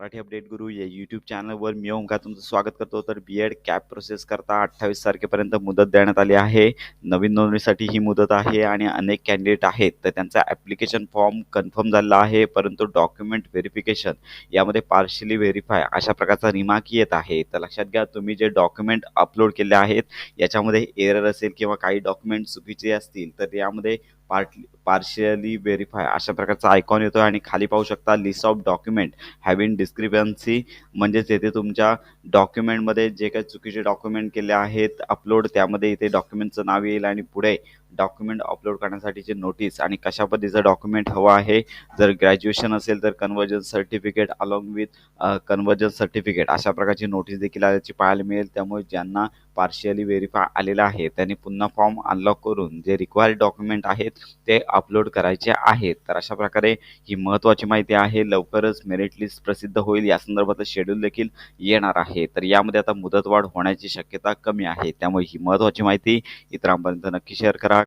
Marathi update गुरु या YouTube चॅनलवर मी ओंकार तुमचं स्वागत करतो. तर बी एड कॅप प्रोसेस करता अठ्ठावीस तारखेपर्यंत मुदत देण्यात आली आहे. नवीन नोंदणीसाठी ही मुदत आहे आणि अनेक कॅन्डिडेट आहेत. तर त्यांचा ॲप्लिकेशन फॉर्म कन्फर्म झालेला आहे. परंतु डॉक्युमेंट व्हेरिफिकेशन यामध्ये पार्शली व्हेरीफाय अशा प्रकारचा रिमार्क येत आहे. तर लक्षात घ्या तुम्ही जे डॉक्युमेंट अपलोड केले आहेत याच्यामध्ये एरर असेल किंवा काही डॉक्युमेंट चुकीचे असतील तर यामध्ये पार्टली पार्शियली व्हेरीफाय अशा प्रकारचा आयकॉन येतो आणि खाली पाहू शकता list of document having discrepancy म्हणजेच येथे तुमच्या डॉक्युमेंटमध्ये जे काही चुकीचे डॉक्युमेंट केले आहेत अपलोड त्यामध्ये इथे डॉक्युमेंटचं नाव येईल आणि पुढे डॉक्युमेंट अपलोड करण्यासाठीची नोटीस आणि कशा पद्धतीचं डॉक्युमेंट हवं आहे. जर ग्रॅज्युएशन असेल तर conversion certificate along with conversion certificate अशा प्रकारची नोटीस देखील आल्याची पाहायला मिळेल. त्यामुळे ज्यांना पार्शियली व्हेरीफाय आलेलं आहे त्यांनी पुन्हा फॉर्म अनलॉक करून जे रिक्वायर्ड डॉक्युमेंट आहेत ते अपलोड करायचे आहेत. तर अशा प्रकारे ही महत्त्वाची माहिती आहे. लवकरच मेरिट लिस्ट प्रसिद्ध होईल. या संदर्भात शेड्यूल देखील येणार आहे. तर यामध्ये आता मुदतवाढ होण्याची शक्यता कमी आहे. त्यामुळे ही महत्त्वाची माहिती इतरांपर्यंत नक्की शेअर करा.